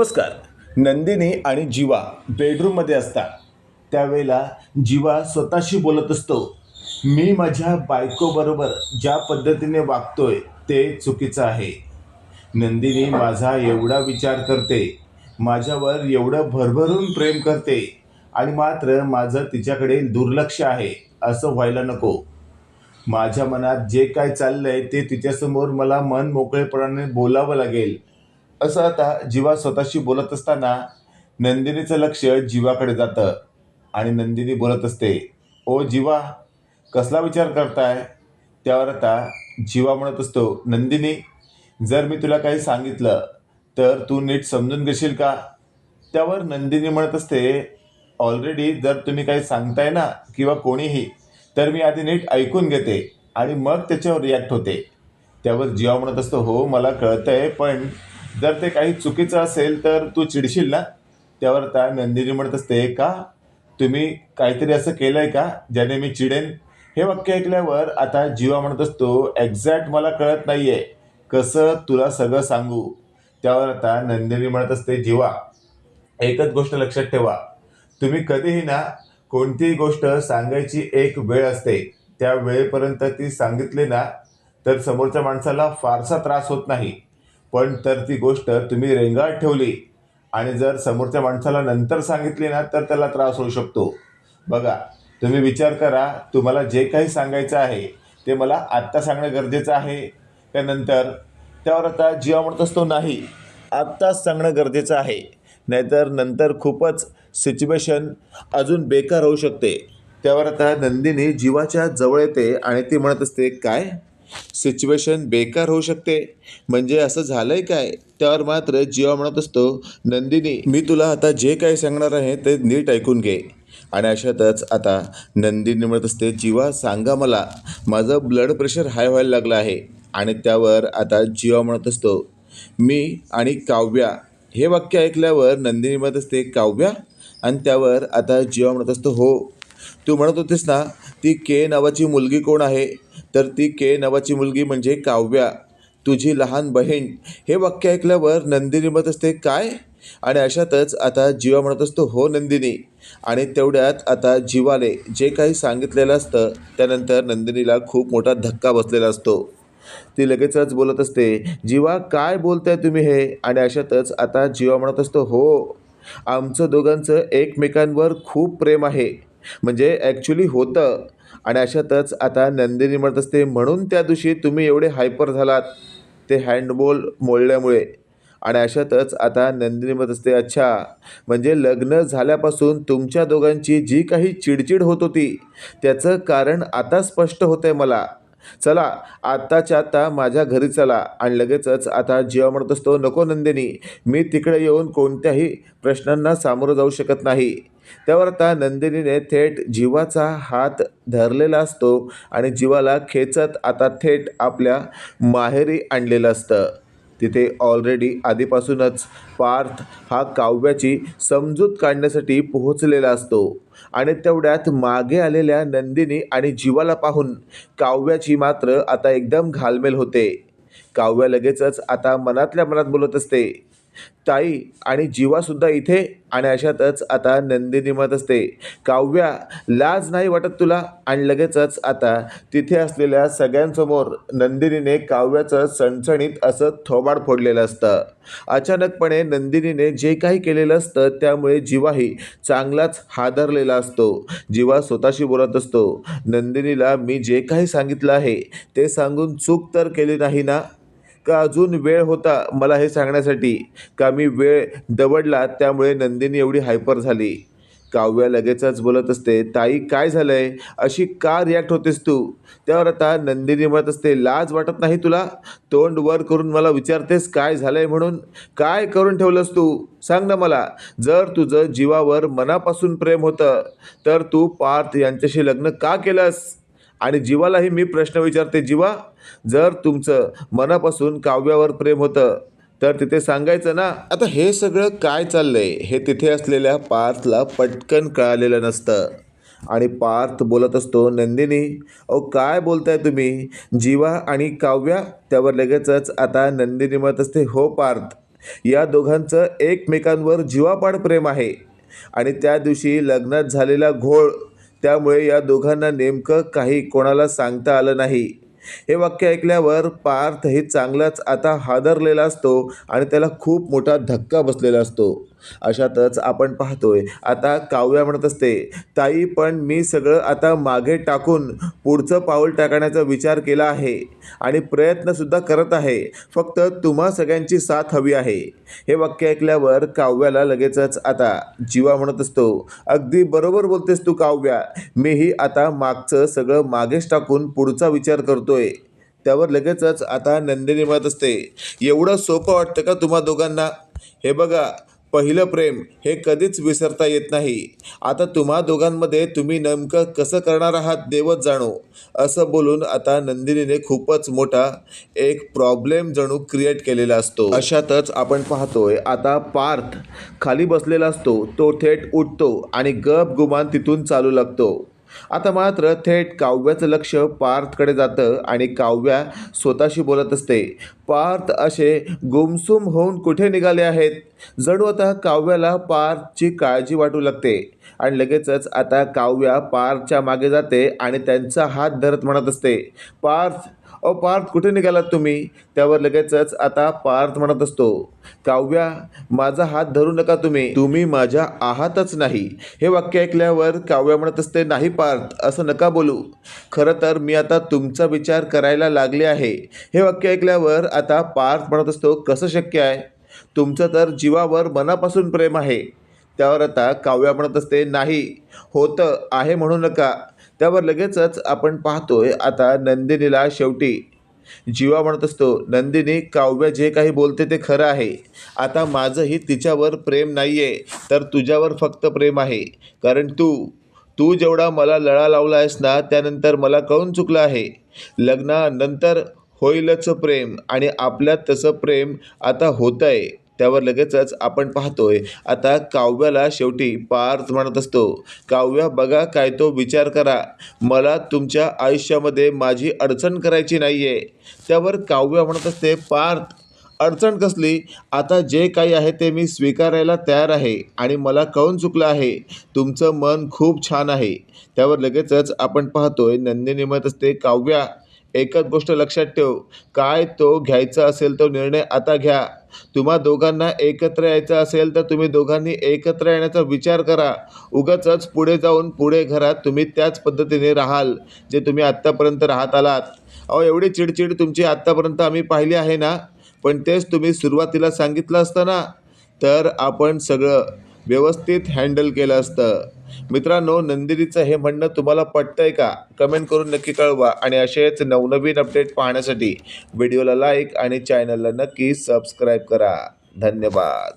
नमस्कार. नंदिनी आणि जीवा बेडरूममध्ये असतात. त्यावेळेला जीवा स्वतःशी बोलत असतो. मी माझ्या बायकोबरोबर ज्या पद्धतीने वागतोय ते चुकीचं आहे. नंदिनी माझा एवढा विचार करते. माझ्यावर एवढं भरभरून प्रेम करते. आणि मात्र माझं तिच्याकडे दुर्लक्ष आहे असं व्हायला नको. माझ्या मनात जे काय चाललंय ते तिच्यासमोर मला मन मोकळेपणाने बोलावं लागेल. असं आता जीवा स्वतःशी बोलत असताना नंदिनीचं लक्ष जीवाकडे जातं आणि नंदिनी बोलत असते ओ जीवा कसला विचार करताय? त्यावर आता जीवा म्हणत असतो नंदिनी जर मी तुला काही सांगितलं तर तू नीट समजून घेशील का? त्यावर नंदिनी म्हणत असते ऑलरेडी जर तुम्ही काही सांगताय ना किंवा कोणीही तर मी आधी नीट ऐकून घेते आणि मग त्याच्यावर रिॲक्ट होते. त्यावर जीवा म्हणत असतो हो मला कळतंय पण जर ते काही चुकीचं असेल तर तू चिडशील ना? त्यावर आता नंदिनी म्हणत असते का? तुम्ही काहीतरी असं केलं आहे का? ज्याने मी चिडेन? हे वाक्य ऐकल्यावर आता जीवा म्हणत असतो एक्झॅक्ट मला कळत नाही आहे कसं तुला सगळं सांगू? त्यावर आता नंदिनी म्हणत असते जीवा एकच गोष्ट लक्षात ठेवा. तुम्ही कधीही ना कोणतीही गोष्ट सांगायची एक वेळ असते. त्या वेळेपर्यंत ती सांगितली ना तर समोरच्या माणसाला फारसा त्रास होत नाही. पण तर ती गोष्ट तुम्ही रेंगाळत ठेवली. आणि जर समोरच्या माणसाला नंतर सांगितली ना तर त्याला त्रास होऊ शकतो. बघा तुम्ही विचार करा तुम्हाला जे काही सांगायचं आहे ते मला आत्ता सांगणं गरजेचं आहे का नंतर? त्यावर आता जीवा म्हणत असतो नाही आत्ताच सांगणं गरजेचं आहे. नाहीतर नंतर खूपच सिच्युएशन अजून बेकार होऊ शकते. त्यावर आता नंदिनी जीवाच्या जवळ येते आणि ती म्हणत असते काय? सिच्युएशन बेकार होऊ शकते. म्हणजे असं झालंय काय? त्यावर मात्र जीवा म्हणत असतो नंदिनी मी तुला आता जे काही सांगणार आहे ते नीट ऐकून घे. आणि अशातच आता नंदिनी म्हणत असते जीवा सांगा मला माझं ब्लड प्रेशर हाय व्हायला लागलं आहे. आणि त्यावर आता जीवा म्हणत असतो मी आणि काव्या. हे वाक्य ऐकल्यावर नंदिनी म्हणत असते काव्या? आणि त्यावर आता जीवा म्हणत असतो हो. तू म्हणत होतीस ना ती के नावाची मुलगी कोण आहे? तर ती के नावाची मुलगी म्हणजे काव्या. तुझी लहान बहीण. हे वाक्य ऐकल्यावर नंदिनी म्हणत असते काय? आणि अशातच आता जीवा म्हणत असतो हो नंदिनी. आणि तेवढ्यात आता जीवाले जे काही सांगितलेलं असतं त्यानंतर नंदिनीला खूप मोठा धक्का बसलेला असतो. ती लगेचच बोलत असते जीवा काय बोलताय तुम्ही हे? आणि अशातच आता जीवा म्हणत असतो हो आमचं दोघांचं एकमेकांवर खूप प्रेम आहे. म्हणजे ॲक्च्युली होतं. आणि अशातच आता नंदिनी म्हणत असते म्हणून त्या दिवशी तुम्ही एवढे हायपर झालात. ते हँडबॉल मोडल्यामुळे. आणि अशातच आता नंदिनी म्हणत असते अच्छा म्हणजे लग्न झाल्यापासून तुमच्या दोघांची जी काही चिडचिड होत होती त्याचं कारण आता स्पष्ट होतं आहे मला. चला आत्ताच्या आत्ता माझ्या घरी चला. आणि लगेचच आता जीवा म्हणत असतो नको नंदिनी मी तिकडे येऊन कोणत्याही प्रश्नांना सामोरं जाऊ शकत नाही. त्यावर आता नंदिनीने थेट जीवाचा हात धरलेला असतो आणि जीवाला खेचत आता थेट आपल्या माहेरी आणलेलं असतं. तिथे ऑलरेडी आधीपासूनच पार्थ हा काव्याची समजूत काढण्यासाठी पोहोचलेला असतो आणि तेवढ्यात मागे आलेल्या नंदिनी आणि जीवाला पाहून काव्याची मात्र आता एकदम घालमेल होते. काव्या लगेचच आता मनातल्या मनात बोलत असते ताई आणि जीवासुद्धा इथे आणि अशातच आता नंदिनी मत असते काव्या लाज नाही वाटत तुला? आणि लगेचच आता तिथे असलेल्या सगळ्यांसमोर नंदिनीने काव्याचं सणसणीत असं थोबाड फोडलेलं असतं. अचानकपणे नंदिनीने जे काही केलेलं असतं त्यामुळे जीवाही चांगलाच हादरलेला असतो. जीवा स्वतःशी बोलत असतो नंदिनीला मी जे काही सांगितलं आहे ते सांगून चूक तर केली नाही ना? का अजून वेळ होता मला हे सांगण्यासाठी? का मी वेळ दवडला त्यामुळे नंदिनी एवढी हायपर झाली? काव्या लगेचच बोलत असते ताई काय झालंय? अशी का रिॲक्ट होतेस तू? त्यावर आता नंदिनी म्हणत असते लाज वाटत नाही तुला? तोंड वर करून मला विचारतेस काय झालंय म्हणून? काय करून ठेवलंस तू? सांग ना मला. जर तुझं जीवावर मनापासून प्रेम होतं तर तू पार्थ यांच्याशी लग्न का केलंस? आणि जीवालाही मी प्रश्न विचारते जीवा जर तुमचं मनापासून काव्यावर प्रेम होतं तर तिथे सांगायचं ना? आता हे सगळं काय चाललंय? हे तिथे असलेल्या पार्थला पटकन कळालेलं नसतं. आणि पार्थ बोलत असतो नंदिनी अहो काय बोलताय तुम्ही? जीवा आणि काव्या? त्यावर लगेचच आता नंदिनी म्हणत असते हो पार्थ या दोघांचं एकमेकांवर जीवापाड प्रेम आहे. आणि त्या दिवशी लग्नात झालेला घोळ त्यामुळे या दोघांना नेमकं काही कोणाला सांगता आलं नाही. हे वाक्य ऐकल्यावर पार्थ हे चांगलाच आता हादरलेला असतो आणि त्याला खूप मोठा धक्का बसलेला असतो. अशातच आपण पाहतोय. आता काव्या म्हणत असते ताई पण मी सगळं आता मागे टाकून पुढचं पाऊल टाकण्याचा विचार केला आहे आणि प्रयत्नसुद्धा करत आहे. फक्त तुम्हा सगळ्यांची साथ हवी आहे. हे वाक्य ऐकल्यावर काव्याला लगेचच आता जीवा म्हणत असतो अगदी बरोबर बोलतेस तू काव्या. मीही आता मागचं सगळं मागेच टाकून पुढचा विचार करतोय. त्यावर लगेचच आता नंदिनी म्हणत असते एवढं सोपं वाटतं का तुम्हा दोघांना? हे बघा पहिलं प्रेम हे कधीच विसरता येत नाही. आता तुम्हा दोघांमध्ये तुम्ही नेमकं कसं करणार आहात देवच जाणो. असं बोलून आता नंदिनीने खूपच मोठा एक प्रॉब्लेम जणू क्रिएट केलेला असतो. अशातच आपण पाहतोय आता पार्थ खाली बसलेला असतो. तो थेट उठतो आणि गप गुमान तिथून चालू लागतो. आता मात्र थेट काव्याचं लक्ष पार्थकडे जातं आणि काव्या स्वतःशी बोलत असते. पार्थ असे गुमसुम होऊन कुठे निघाले आहेत? जणू आता काव्याला पार्थची काळजी वाटू लागते. आणि लगेचच आता काव्या पार्थच्या मागे जाते आणि त्यांचा हात धरत म्हणत असते. पार्थ अ पार्थ कुठे निघालात तुम्ही? त्यावर लगेचच आता पार्थ म्हणत असतो काव्या माझा हात धरू नका तुम्ही. तुम्ही माझ्या आहातच नाही. हे वाक्य ऐकल्यावर काव्या म्हणत असते नाही पार्थ असं नका बोलू. खरं तर मी आता तुमचा विचार करायला लागले आहे. हे वाक्य ऐकल्यावर आता पार्थ म्हणत असतो कसं शक्य आहे? तुमचं तर जीवावर मनापासून प्रेम आहे. त्यावर आता काव्या म्हणत असते नाही होतं आहे म्हणू नका. त्यावर लगेचच आपण पाहतोय आता नंदिनीला शेवटी जीवा म्हणत असतो नंदिनी काव्य जे काही बोलते ते खरं आहे. आता माझंही तिच्यावर प्रेम नाही आहे तर तुझ्यावर फक्त प्रेम आहे. कारण तू तू जेवढा मला लळा लावला आहेस ना त्यानंतर मला कळून चुकलं आहे. लग्नानंतर होईलच प्रेम आणि आपल्यात तसं प्रेम आता होतं आहे त्यावर लगेचच आपण पाहतोय. आता काव्याला शेवटी पार्थ म्हणत असतो काव्या बघा काय तो विचार करा. मला तुमच्या आयुष्यामध्ये माझी अडचण करायची नाही आहे त्यावर काव्य म्हणत असते पार्थ अडचण कसली? आता जे काही आहे ते मी स्वीकारायला तयार आहे आणि मला कळून चुकलं आहे. तुमचं मन खूप छान आहे. त्यावर लगेचच आपण पाहतोय नंदिनी म्हणत असते काव्या एकच गोष्ट लक्षात ठेव. काय तो घ्यायचा असेल तो निर्णय आता घ्या. तुम्हा दोघांना एकत्र यायचं असेल तर तुम्ही दोघांनी एकत्र येण्याचा विचार करा. उगाचच पुढे जाऊन पुढे घरात तुम्ही त्याच पद्धतीने राहाल जे तुम्ही आत्तापर्यंत राहत आलात. अहो एवढी चिडचिड तुमची आत्तापर्यंत आम्ही पाहिली आहे ना? पण तेच तुम्ही सुरुवातीला सांगितलं असतं ना? तर आपण सगळं व्यवस्थित हँडल केलं असतं. मित्रांनो नंदिनीचं हे म्हणणं तुम्हाला पटतंय का? कमेंट करून नक्की कळवा आणि असेच नवनवीन अपडेट पाहण्यासाठी व्हिडिओला लाईक आणि चॅनलला नक्की सबस्क्राईब करा. धन्यवाद.